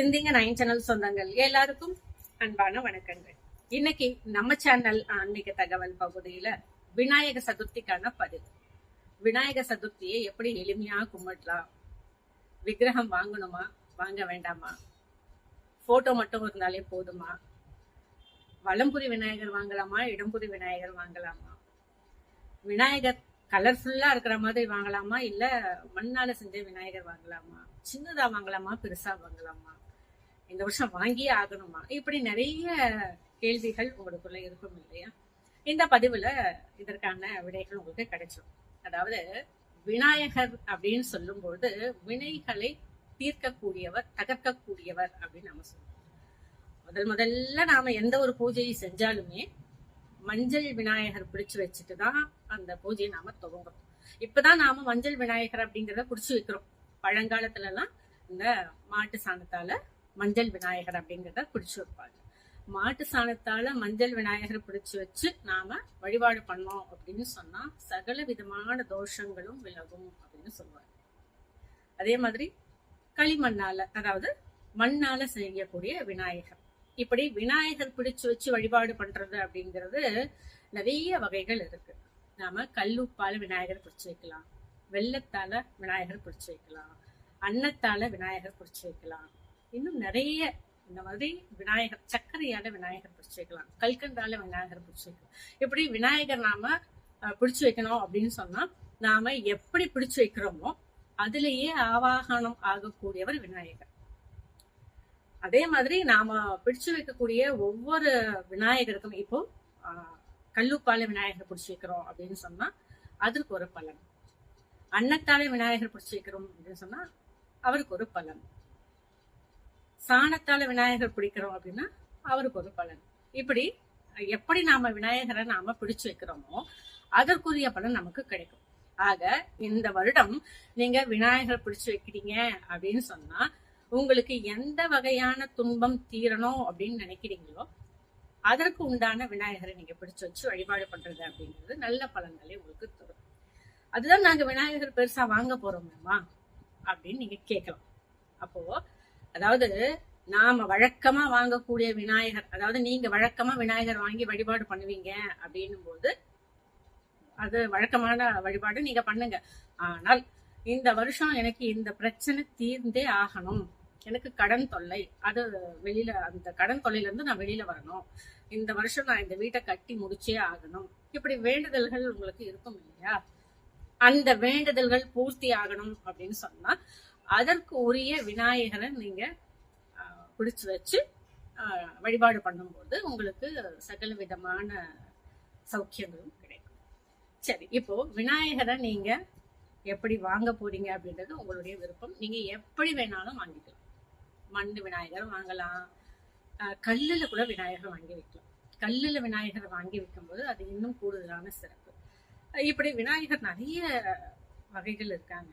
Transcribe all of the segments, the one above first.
சிந்திங்க nine channel சொந்தங்கள். எல்லாருக்கும் அன்பான வணக்கங்கள். இன்னைக்கு நம்ம சேனல் ஆன்மீக தகவல் பகுதியில விநாயக சதுர்த்திக்கான பதில் விநாயக சதுர்த்தியை எப்படி எளிமையா கும்பிடலாம்? விக்கிரகம் வாங்கணுமா? வாங்க வேண்டாமா? போட்டோ மட்டும் இருந்தாலே போதுமா? வலம்புரி விநாயகர் வாங்கலாமா? இடம்புரி விநாயகர் வாங்கலாமா? விநாயகர் கலர்ஃபுல்லா இருக்கிற மாதிரி வாங்கலாமா? இல்ல மண்ணால செஞ்ச விநாயகர் வாங்கலாமா? சின்னதா வாங்கலாமா? பெருசா வாங்கலாமா? இந்த வருஷம் வாங்கியே ஆகணுமா? இப்படி நிறைய கேள்விகள் உங்களுக்குள்ள இருக்கும் இல்லையா? இந்த பதிவுல இதற்கான விடைகள் உங்களுக்கு கிடைச்சிடும் அதாவது விநாயகர் அப்படின்னு சொல்லும்போது வினைகளை தீர்க்கக்கூடியவர் தகர்க்கக்கூடியவர் அப்படின்னு நம்ம சொல்லுவோம் முதல் முதல்ல நாம எந்த ஒரு பூஜையை செஞ்சாலுமே மஞ்சள் விநாயகர் பிடிச்சு வச்சுட்டு தான் அந்த பூஜையை நாம துவங்குறோம். இப்பதான் நாம மஞ்சள் விநாயகர் அப்படிங்கிறத பிடிச்சு வைக்கிறோம். பழங்காலத்துல எல்லாம் இந்த மாட்டு சாணத்தால மஞ்சள் விநாயகர் அப்படிங்கிறத பிடிச்சி வைப்பாங்க. மாட்டு சாணத்தால மஞ்சள் விநாயகர் பிடிச்சி வச்சு நாம வழிபாடு பண்ணோம் அப்படின்னு சொன்னா சகல விதமான தோஷங்களும் விலகும் அப்படின்னு சொல்லுவாங்க. அதே மாதிரி களிமண்ணால அதாவது மண்ணால செய்யக்கூடிய விநாயகர். இப்படி விநாயகர் பிடிச்சு வச்சு வழிபாடு பண்றது அப்படிங்கிறது நிறைய வகைகள் இருக்கு. நாம கல்லுப்பால விநாயகர் பிடிச்சு வைக்கலாம் வெள்ளத்தால விநாயகர் பிடிச்சு வைக்கலாம் அன்னத்தால விநாயகர் பிடிச்சு வைக்கலாம் இன்னும் நிறைய இந்த மாதிரி விநாயகர் சர்க்கரையால விநாயகர் பிடிச்சு வைக்கலாம். கல்கண்டால விநாயகர் பிடிச்சு வைக்கலாம். எப்படி விநாயகர் நாம பிடிச்சு வைக்கணும் அப்படின்னு சொன்னா நாம எப்படி பிடிச்சு வைக்கிறோமோ அதுலயே ஆவாகனம் ஆகக்கூடியவர் விநாயகர். அதே மாதிரி நாம பிடிச்சு வைக்கக்கூடிய ஒவ்வொரு விநாயகருக்கும் இப்போ ஆஹ், விநாயகர் பிடிச்சு வைக்கிறோம் அப்படின்னு சொன்னா அதற்கு ஒரு பலன். அன்னத்தாலே விநாயகர் பிடிச்சு வைக்கிறோம் அப்படின்னு சொன்னா அவருக்கு ஒரு பலன். சாணத்தால விநாயகர் பிடிக்கிறோம் அப்படின்னா அவருக்கு ஒரு பலன். இப்படி எப்படி நாம விநாயகரை நாம பிடிச்சு வைக்கிறோமோ அதற்குரிய பலன் நமக்கு கிடைக்கும். ஆக இந்த வருடம் நீங்க விநாயகர் பிடிச்சு வைக்கிறீங்க அப்படின்னு சொன்னா உங்களுக்கு எந்த வகையான துன்பம் தீரணும் அப்படின்னு நினைக்கிறீங்களோ அதற்கு உண்டான விநாயகரை நீங்க பிடிச்சு வச்சு வழிபாடு பண்றது அப்படிங்கிறது நல்ல பலன்களை உங்களுக்கு தரும். அதுதான் நாங்க விநாயகர் பெருசா வாங்க போறோமேமா அப்படின்னு நீங்க கேட்கலாம். அப்போ அதாவது நாம வழக்கமா வாங்கக்கூடிய விநாயகர் அதாவது நீங்க வழக்கமா விநாயகர் வாங்கி வழிபாடு பண்ணுவீங்க அப்படின்னும் போது அது வழக்கமான வழிபாடு நீங்க பண்ணுங்க. ஆனால் இந்த வருஷம் எனக்கு இந்த பிரச்சனை தீர்ந்தே ஆகணும். எனக்கு கடன் தொல்லை. அது வெளியில அந்த கடன் தொல்லையில இருந்து நான் வெளியில வரணும். இந்த வருஷம் நான் இந்த வீட்டை கட்டி முடிச்சே ஆகணும். இப்படி வேண்டுதல்கள் உங்களுக்கு இருக்கும் இல்லையா? அந்த வேண்டுதல்கள் பூர்த்தி ஆகணும் அப்படின்னு சொன்னா அதற்கு உரிய விநாயகரை நீங்க பிடிச்சு வச்சு வழிபாடு பண்ணும்போது உங்களுக்கு சகல விதமான சௌக்கியங்களும் கிடைக்கும். சரி இப்போ விநாயகரை நீங்க எப்படி வாங்க போறீங்க அப்படின்றது உங்களுடைய விருப்பம். நீங்க எப்படி வேணாலும் வாங்கிக்கலாம். மண் விநாயகர் வாங்கலாம். கல்லில் கல்லுல கூட விநாயகர் வாங்கி வைக்கலாம். கல்லுல விநாயகர் வாங்கி வைக்கும்போது அது இன்னும் கூடுதலான சிறப்பு. இப்படி விநாயகர் நிறைய வகைகள் இருக்காங்க.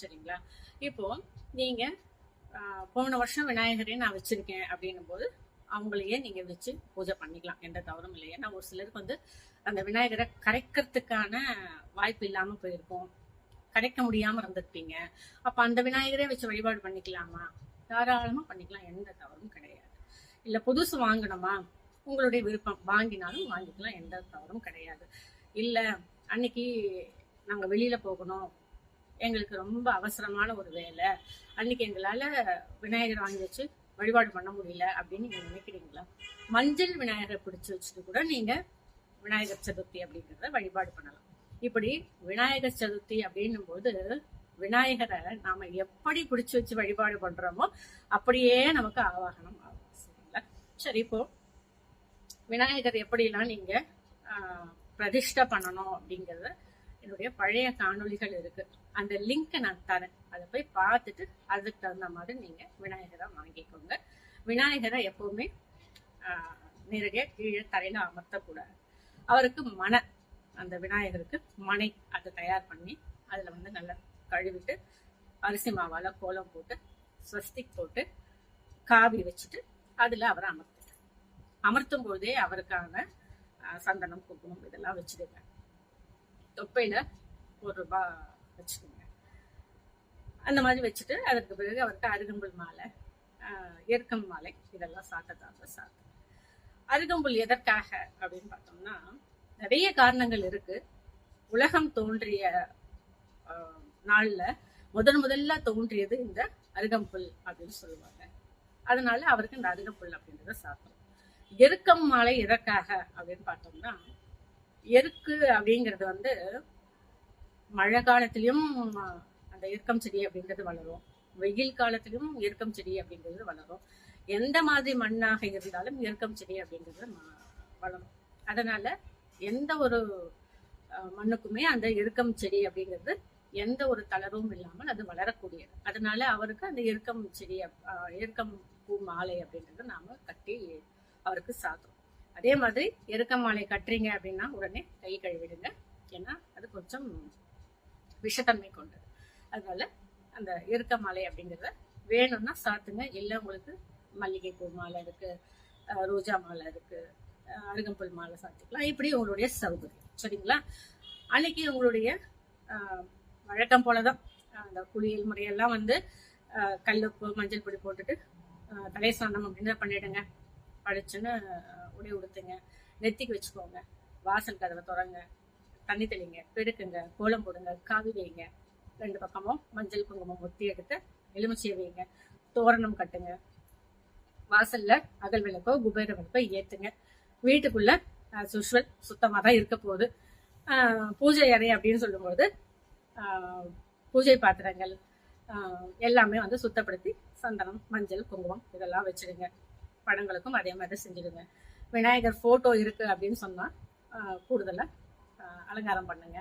சரிங்களா? இப்போ நீங்க போன வருஷம் விநாயகரே நான் வச்சிருக்கேன் அப்படின்னும் போது அவங்களையே நீங்க வச்சு பூஜை பண்ணிக்கலாம். எந்த தவறும் இல்லை. ஏன்னா ஒரு சிலருக்கு வந்து அந்த விநாயகரை கரைக்கிறதுக்கான வாய்ப்பு இல்லாம போயிருக்கும். கரைக்க முடியாம இருந்திருப்பீங்க. அப்ப அந்த விநாயகரே வச்சு வழிபாடு பண்ணிக்கலாமா? தாராளமா பண்ணிக்கலாம். எந்த தவறும் கிடையாது. இல்ல புதுசு வாங்கணுமா? உங்களுடைய விருப்பம். வாங்கினாலும் வாங்கிக்கலாம். எந்த தவறும் கிடையாது. இல்ல அன்னைக்கு நாங்க வெளியில போகணும். எங்களுக்கு ரொம்ப அவசரமான ஒரு வேலை. அன்னைக்கு எங்களால் விநாயகர் வாங்கி வச்சு வழிபாடு பண்ண முடியல அப்படின்னு நீங்கள் நினைக்கிறீங்களா? மஞ்சள் விநாயகரை பிடிச்சி வச்சுட்டு கூட நீங்கள் விநாயகர் சதுர்த்தி அப்படிங்கிறத வழிபாடு பண்ணலாம். இப்படி விநாயகர் சதுர்த்தி அப்படின்னும் போது விநாயகரை நாம எப்படி பிடிச்சி வச்சு வழிபாடு பண்றோமோ அப்படியே நமக்கு ஆவாகனம் ஆகும். சரிங்களா? சரி இப்போ விநாயகர் எப்படிலாம் நீங்க பிரதிஷ்டை பண்ணணும் அப்படிங்கிறத என்னுடைய பழைய காணொளிகள் இருக்கு. அந்த லிங்கை நான் தரேன். அதை போய் பார்த்துட்டு அதுக்கு தகுந்த மாதிரி நீங்க விநாயகரை வாங்கிக்கோங்க. விநாயகரை எப்பவுமே நேரடியாக கீழே தரையில அமர்த்தக்கூடாது. அவருக்கு மனை அந்த விநாயகருக்கு மனை அதை தயார் பண்ணி அதுல வந்து நல்லா கழுவிட்டு அரிசி மாவால கோலம் போட்டு ஸ்வஸ்திக் போட்டு காவி வச்சுட்டு அதுல அவரை அமர்த்து அமர்த்தும் போதே அவருக்கான சந்தனம் குங்குமம் இதெல்லாம் வச்சுடுங்க. தொப்பையில ஒரு ரூபா வச்சுக்கோங்க. அந்த மாதிரி வச்சுட்டு அதற்கு பிறகு அவருக்கு அருகம்புல் மாலை எருக்கம் மாலை இதெல்லாம் சாப்பிட்டதாக சாப்பிட்டு. அருகம்புல் எதற்காக அப்படின்னு பார்த்தோம்னா நிறைய காரணங்கள் இருக்கு. உலகம் தோன்றிய ஆஹ், நாள்ல முதன் முதல்ல தோன்றியது இந்த அருகம்புல் அப்படின்னு சொல்லுவாங்க. அதனால அவருக்கு இந்த அருகம்புல் அப்படின்றத சாப்பிடும் எருக்கம் மாலை எதற்காக அப்படின்னு பார்த்தோம்னா எருக்கு அப்படிங்கிறது வந்து மழை காலத்திலையும் அந்த இறுக்கம் செடி அப்படிங்கிறது வளரும். வெயில் காலத்திலும் இறுக்கம் செடி அப்படிங்கிறது வளரும். எந்த மாதிரி மண்ணாக இருந்தாலும் இறுக்கம் செடி அப்படிங்கிறது வளரும். அதனால எந்த ஒரு மண்ணுக்குமே அந்த இறுக்கம் செடி அப்படிங்கிறது எந்த ஒரு தளர்வும் இல்லாமல் அது வளரக்கூடியது. அதனால அவருக்கு அந்த இறுக்கம் செடி இறுக்கம் பூ மாலை அப்படிங்கிறது நாம கட்டி அவருக்கு சாத்துறோம். அதே மாதிரி எருக்க மாலை கட்டுறீங்க அப்படின்னா உடனே கை கழுவிடுங்க. ஏன்னா அது கொஞ்சம் விஷத்தன்மை கொண்டது. அதனால அந்த எருக்க மாலை அப்படிங்கிறத வேணும்னா சாத்துங்க. இல்லை உங்களுக்கு மல்லிகை பூ மாலை இருக்கு ரோஜா மாலை இருக்கு அருகம்புல் மாலை சாத்திக்கலாம். இப்படி உங்களுடைய சௌகரியம். சரிங்களா? அன்னைக்கு உங்களுடைய வழக்கம் போலதான். அந்த குளியல் முறையெல்லாம் வந்து கல்லுப்பு மஞ்சள் பொடி போட்டுட்டு தலை ஸ்நானம் அப்படின்னு பண்ணிடுங்க. படிச்சுன்னு உடை உடுத்துங்க நெத்திக்கு வச்சுக்கோங்க வாசல் கதவை திறங்க தண்ணி தெளிங்க பெருக்குங்க கோலம் போடுங்க காவி வைங்க. ரெண்டு பக்கமும் மஞ்சள் குங்குமம் ஒத்தி எடுத்து எலுமிச்சியை வைங்க. தோரணம் கட்டுங்க. வாசல்ல அகல் விளக்கோ குபேர விளக்கோ ஏத்துங்க. வீட்டுக்குள்ள சுஷ்வல் சுத்தமாக தான் இருக்க போகுது. பூஜை அறை அப்படின்னு சொல்லும்போது பூஜை பாத்திரங்கள் எல்லாமே வந்து சுத்தப்படுத்தி சந்தனம் மஞ்சள் குங்குமம் இதெல்லாம் வச்சுடுங்க. படங்களுக்கும் அதே மாதிரி செஞ்சுடுங்க. விநாயகர் ஃபோட்டோ இருக்கு அப்படின்னு சொன்னால் கூடுதலாக அலங்காரம் பண்ணுங்க.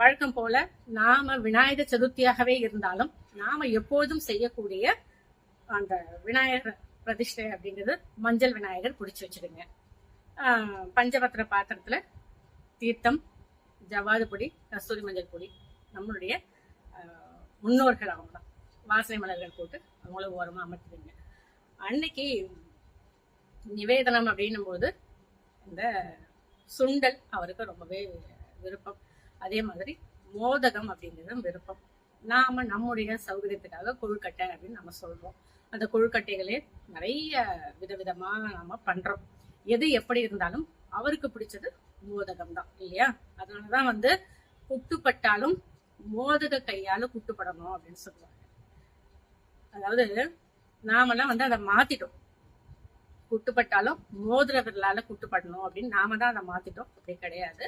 வழக்கம் போல நாம விநாயகர் சதுர்த்தியாகவே இருந்தாலும் நாம எப்போதும் செய்யக்கூடிய அந்த விநாயகர் பிரதிஷ்டை அப்படிங்கிறது மஞ்சள் விநாயகர் பிடிச்சி வச்சிடுங்க. பஞ்சபத்திர பாத்திரத்துல தீர்த்தம் ஜவ்வாது பொடி கஸ்தூரி மஞ்சள் பொடி நம்மளுடைய முன்னோர்கள் அவங்க வாசனை மலர்கள் போட்டு அவங்களும் ஓரமாக அமர்த்துடுங்க. அன்னைக்கு நிவேதனம் அப்படின்னும் போது இந்த சுண்டல் அவருக்கு ரொம்பவே விருப்பம். அதே மாதிரி மோதகம் அப்படிங்கிறதும் விருப்பம். நாம நம்முடைய சௌகரியத்துக்காக கொழுக்கட்டை அப்படின்னு நம்ம சொல்றோம். அந்த கொழுக்கட்டைகளே நிறைய விதவிதமா நாம பண்றோம். எது எப்படி இருந்தாலும் அவருக்கு பிடிச்சது மோதகம் தான் இல்லையா? அதனாலதான் வந்து குட்டுப்பட்டாலும் மோதக கையால குட்டுப்படணும் அப்படின்னு சொல்லுவாங்க. அதாவது நாமெல்லாம் வந்து அதை மாத்திட்டோம். குட்டுப்பட்டாலும் மோதிர விரலால குட்டுப்படணும் அப்படின்னு நாம தான் அதை மாத்திட்டோம். அப்படி கிடையாது.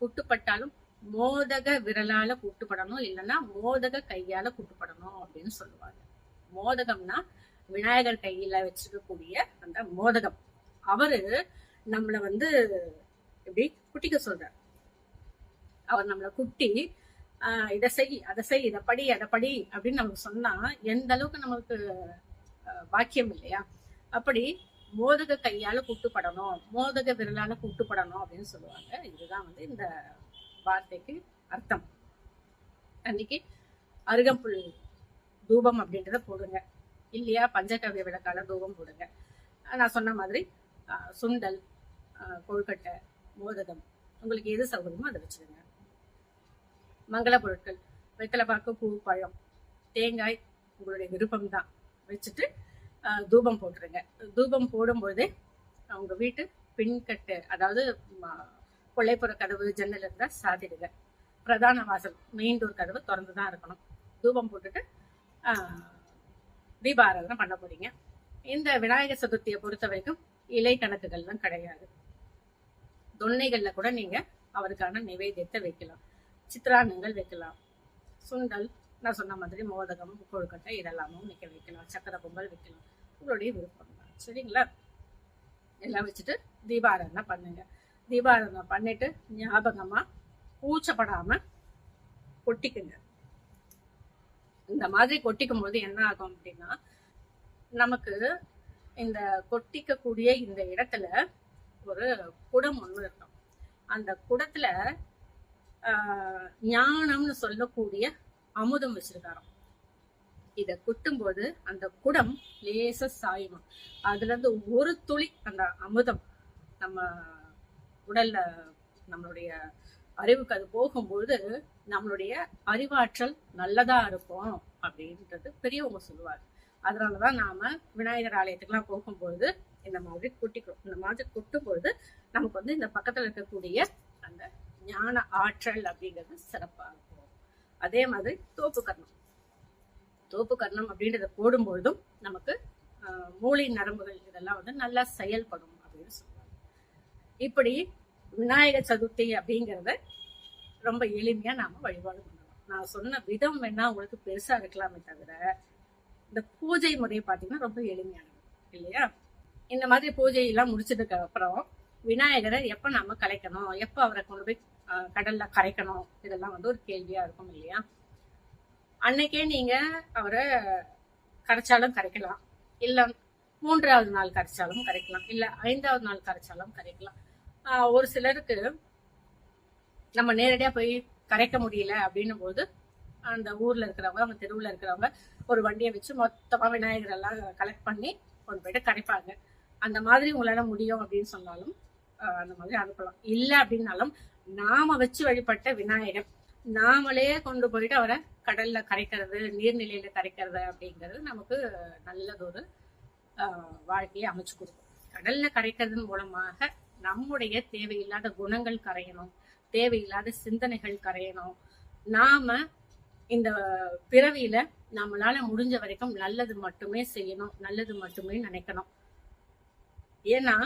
குட்டுப்பட்டாலும் மோதக விரலால குட்டுப்படணும். இல்லைன்னா மோதக கையால குட்டுப்படணும் அப்படின்னு சொல்லுவாங்க. மோதகம்னா விநாயகர் கையில வச்சிருக்கக்கூடிய அந்த மோதகம். அவரு நம்மள வந்து எப்படி குட்டிக்க சொல்றார். அவர் நம்மள குட்டி ஆஹ் இதை செய் அதை செய் இதை படி அதை படி அப்படின்னு நமக்கு சொன்னா எந்த அளவுக்கு நமக்கு வாக்கியம் பாக்கியம் இல்லையா? அப்படி மோதக கையால கூட்டுப்படணும் மோதக விரலால கூட்டுப்படணும் அப்படின்னு சொல்லுவாங்க. இதுதான் வந்து இந்த வார்த்தைக்கு அர்த்தம். அன்னைக்கு அருகம்புல் தூபம் அப்படின்றத போடுங்க. இல்லையா? பஞ்சகவ்ய விளக்கால தூபம் போடுங்க. நான் சொன்ன மாதிரி சுண்டல் கொழுக்கட்டை மோதகம். உங்களுக்கு எது சௌகரியமோ அதை வச்சுருங்க மங்கள பொருட்கள் வெத்தலை பாக்கு பூ பழம் தேங்காய் உங்களுடைய விருப்பம் தான் வச்சுட்டு தூபம் போட்டுருங்க. தூபம் போடும்பொழுதே அவங்க வீட்டு பின்கட்டு அதாவது கொள்ளைப்புற கொல்லைப்புற கதவு ஜன்னல் இருந்தால் சாத்திடுங்க. பிரதான வாசல் மெயின் டோர் கதவு திறந்து தான் இருக்கணும். தூபம் போட்டுட்டு ஆஹ் தீபாராதனை பண்ண போறீங்க. இந்த விநாயகர் சதுர்த்தியை பொறுத்த வரைக்கும் இலை கணக்குகள்லாம் கிடையாது. தொன்னைகள்ல கூட நீங்க அவருக்கான நிவேதியத்தை வைக்கலாம். சித்திரானங்கள் வைக்கலாம். சுண்டல் நான் சொன்ன மாதிரி மோதகம் கொழுக்கட்டை இதெல்லாமும் நிற்க வைக்கலாம். சக்கரை பொங்கல் வைக்கலாம். உங்களுடைய விருப்பம் தான் சரிங்களா? எல்லாம் வச்சுட்டு தீபாராதனை பண்ணுங்க. தீபாராதனை பண்ணிட்டு ஞாபகமா கூச்சப்படாம கொட்டிக்குங்க. இந்த மாதிரி கொட்டிக்கும் போது என்ன ஆகும் அப்படின்னா நமக்கு இந்த கொட்டிக்கக்கூடிய இந்த இடத்துல ஒரு குடம் ஒன்று இருக்கும். அந்த குடத்துல ஆஹ், ஞானம்னு சொல்லக்கூடிய அமுதம் வச்சிருக்காராம். இத கொட்டும்போது அந்த குடம் லேச சாயுமா. அதுல இருந்து ஒரு துளி அந்த அமுதம் நம்ம உடல்ல நம்மளுடைய அறிவுக்கு அது போகும்போது நம்மளுடைய அறிவாற்றல் நல்லதா இருக்கும் அப்படின்றது பெரியவங்க சொல்லுவாங்க. அதனாலதான் நாம விநாயகர் ஆலயத்துக்குலாம் போகும்போது இந்த மாதிரி கொட்டிக்கிறோம். இந்த மாதிரி கொட்டும் நமக்கு வந்து இந்த பக்கத்துல இருக்கக்கூடிய அந்த ஞான ஆற்றல் அப்படிங்கிறது சிறப்பா இருக்கும். அதே மாதிரி தோப்பு கர்ணம் தோப்பு கர்ணம் அப்படின்றத போடும்பொழுதும் நமக்கு மூளை நரம்புகள் இதெல்லாம் வந்து நல்லா செயல்படும் அப்படின்னு சொல்றாங்க. இப்படி விநாயகர் சதுர்த்தி அப்படிங்கறத ரொம்ப எளிமையா நாம வழிபாடு பண்ணலாம். நான் சொன்ன விதம் வேணா உங்களுக்கு பெருசா இருக்கலாமே தவிர இந்த பூஜை முறை பாத்தீங்கன்னா ரொம்ப எளிமையானது இல்லையா? இந்த மாதிரி பூஜை எல்லாம் முடிச்சதுக்கு அப்புறம் விநாயகரை எப்ப நாம கலைக்கணும்? எப்ப அவரை கொண்டு போய் கடல்ல கரைக்கணும்? இதெல்லாம் வந்து ஒரு கேள்வியா இருக்கும் இல்லையா? அன்னைக்கே நீங்க அவரை கரைச்சாலும் கரைக்கலாம். இல்ல மூன்றாவது நாள் கரைச்சாலும் கரைக்கலாம். இல்ல ஐந்தாவது நாள் கரைச்சாலும் கரைக்கலாம். ஆஹ், ஒரு சிலருக்கு நம்ம நேரடியா போய் கரைக்க முடியல அப்படின்னும் போது அந்த ஊர்ல இருக்கிறவங்க அவங்க தெருவுல இருக்கிறவங்க ஒரு வண்டியை வச்சு மொத்தமா விநாயகர் எல்லாம் கலெக்ட் பண்ணி கொண்டு போயிட்டு கரைப்பாங்க. அந்த மாதிரி உங்களால முடியும் அப்படின்னு சொன்னாலும் ஆஹ், அந்த மாதிரி அனுப்பலாம். இல்ல அப்படின்னாலும் நாம வச்சு வழிபட்ட விநாயகர் நாமளே கொண்டு போயிட்டு அவரை கடல்ல கரைக்கிறது நீர்நிலையில கரைக்கிறது அப்படிங்கிறது நமக்கு நல்லதொரு ஆஹ், வாழ்க்கையை அமைச்சு கொடுக்கும். கடல்ல கரைக்கிறதன் மூலமாக நம்முடைய தேவையில்லாத குணங்கள் கரையணும் தேவையில்லாத சிந்தனைகள் கரையணும். நாம இந்த பிறவியில நம்மளால முடிஞ்ச வரைக்கும் நல்லது மட்டுமே செய்யணும் நல்லது மட்டுமே நினைக்கணும். ஏன்னா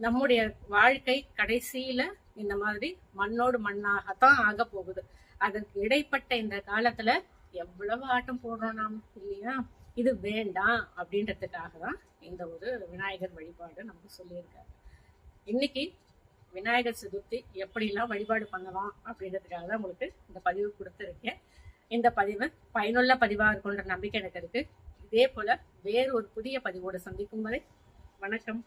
நம்முடைய வாழ்க்கை கடைசியில இந்த மாதிரி மண்ணோடு மண்ணாகத்தான் ஆக போகுது. அதற்கு இடைப்பட்ட இந்த காலத்துல எவ்வளவு ஆட்டம் போடுறோம் நாம்? இல்லையா? இது வேண்டாம் அப்படின்றதுக்காக தான் இந்த ஒரு விநாயகர் வழிபாடு நமக்கு சொல்லியிருக்காரு. இன்னைக்கு விநாயகர் சதுர்த்தி எப்படிலாம் வழிபாடு பண்ணலாம் அப்படின்றதுக்காக தான் உங்களுக்கு இந்த பதிவு கொடுத்துருக்கேன். இந்த பதிவு பயனுள்ள பதிவாக இருக்குன்ற நம்பிக்கை எனக்கு இருக்கு. இதே போல வேறு ஒரு புதிய பதிவோடு சந்திக்கும் வரை வணக்கம்.